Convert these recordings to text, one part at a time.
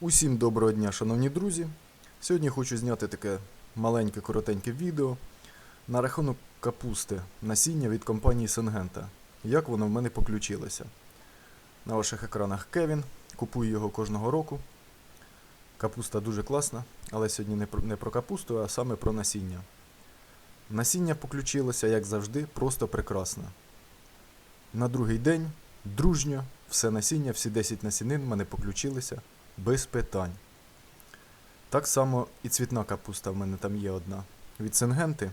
Усім доброго дня, шановні друзі. Сьогодні хочу зняти таке маленьке коротеньке відео на рахунок капусти насіння від компанії Сенгента. Як воно в мене поключилося. На ваших екранах Кевін. Купую його кожного року. Капуста дуже класна, але сьогодні не про, капусту, а саме про насіння. Насіння поключилося, як завжди, просто прекрасно. На другий день дружньо, все насіння, всі 10 насінин в мене поключилися без питань. Так само і цвітна капуста в мене там є одна. Від Сенгенти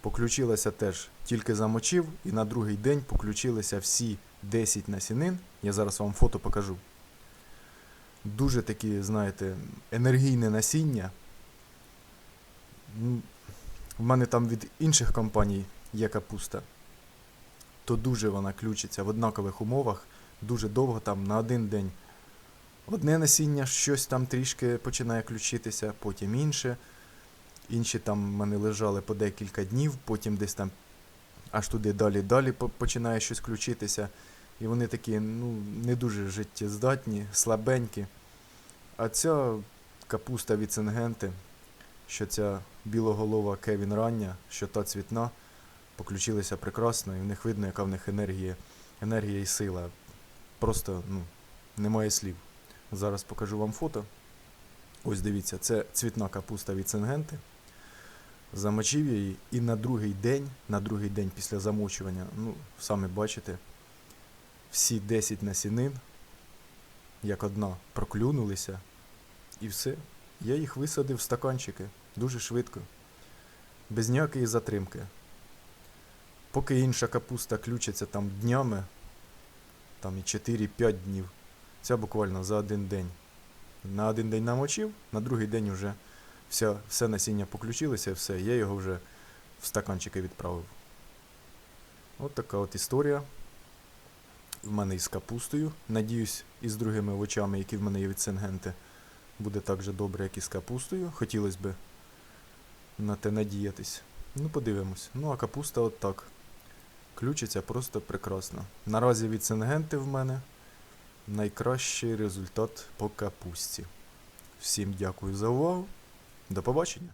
поключилася теж, тільки замочив, і на другий день поключилися всі 10 насінин. Я зараз вам фото покажу. Дуже такі, знаєте, енергійне насіння. В мене там від інших компаній є капуста. То дуже вона ключиться в однакових умовах, дуже довго там на один день Одне насіння щось там трішки починає ключитися, потім інше. Інші там в мене лежали по декілька днів, потім десь там аж туди далі-далі починає щось включитися. І вони такі ну, не дуже життєздатні, слабенькі. А ця капуста від Сенгенти, що ця білоголова Кевін рання, що та цвітна, поключилися прекрасно, і в них видно, яка в них енергія, енергія і сила. Просто ну, немає слів. Зараз покажу вам фото. Ось дивіться, це цвітна капуста від Сенгенти. Замочив її і на другий день, на другий день після замочування, ну, самі бачите, всі 10 насінин, як одна, проклюнулися. І все. Я їх висадив в стаканчики дуже швидко, без ніякої затримки. Поки інша капуста ключиться там днями, там і 4-5 днів. Ця буквально за один день. На один день намочив, на другий день вже вся, все насіння поключилося, все, я його вже в стаканчики відправив. От така от історія. В мене із капустою. Надіюсь, із другими овочами, які в мене є від Сенгенти, буде так же добре, як і з капустою. Хотілося б на те надіятись. Ну, подивимось. Ну, а капуста от так. Ключиться просто прекрасно. Наразі від Сенгенти в мене найкращий результат по капусті. Всім дякую за увагу. До побачення!